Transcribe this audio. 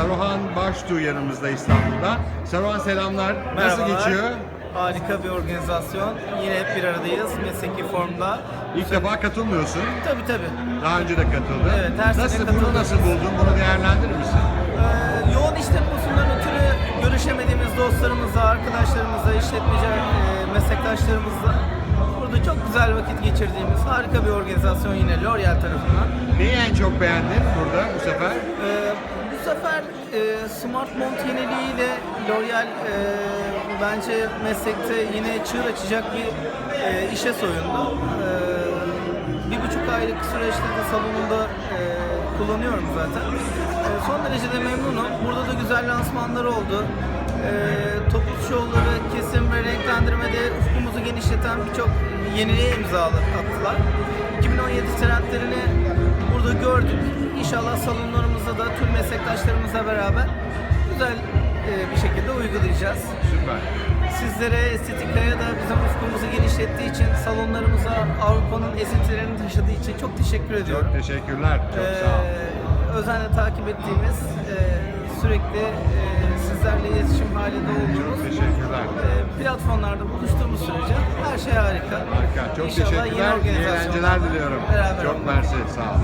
Saruhan Baştuğ yanımızda İstanbul'da. Saruhan selamlar. Nasıl Merhabalar. geçiyor? Harika bir organizasyon. Yine hep bir aradayız mesleki formda. İlk defa katılmıyorsun. Tabii tabii. Daha önce de katıldın. Evet, her sene nasıl, Bunu katıldım. nasıl buldun? Bunu değerlendirir misin? Ee, yoğun iş temposundan ötürü görüşemediğimiz dostlarımızla, arkadaşlarımızla, işletmeci e, meslektaşlarımızla burada çok güzel vakit geçirdiğimiz harika bir organizasyon yine L'Oreal tarafından. Neyi en çok beğendin burada bu sefer? Ee, sefer e, Smart Mont yeniliğiyle L'Oreal e, bence meslekte yine çığır açacak bir e, işe soyundu. E, bir buçuk aylık süreçte de salonunda e, kullanıyorum zaten. E, son derece de memnunum. Burada da güzel lansmanlar oldu. E, topuz şovları, kesim ve renklendirmede ufkumuzu genişleten birçok yeniliğe imza attılar. 2017 trendlerini burada gördük. İnşallah salonlarımızda da tüm meslektaşlarımızla beraber güzel e, bir şekilde uygulayacağız. Süper. Sizlere Estetika'ya da bizim ufkumuzu genişlettiği için salonlarımıza Avrupa'nın esintilerini taşıdığı için çok teşekkür ediyorum. Çok teşekkürler. Çok Ee, sağ ol. özenle takip ettiğimiz, e, sürekli e, sizlerle iletişim halinde olduğumuz Çok teşekkürler. e, platformlarda buluştuğumuz sürece her şey harika. Harika. Çok İnşallah yeni teşekkürler. İyi eğlenceler diliyorum. Beraber Çok mersi. Sağ ol.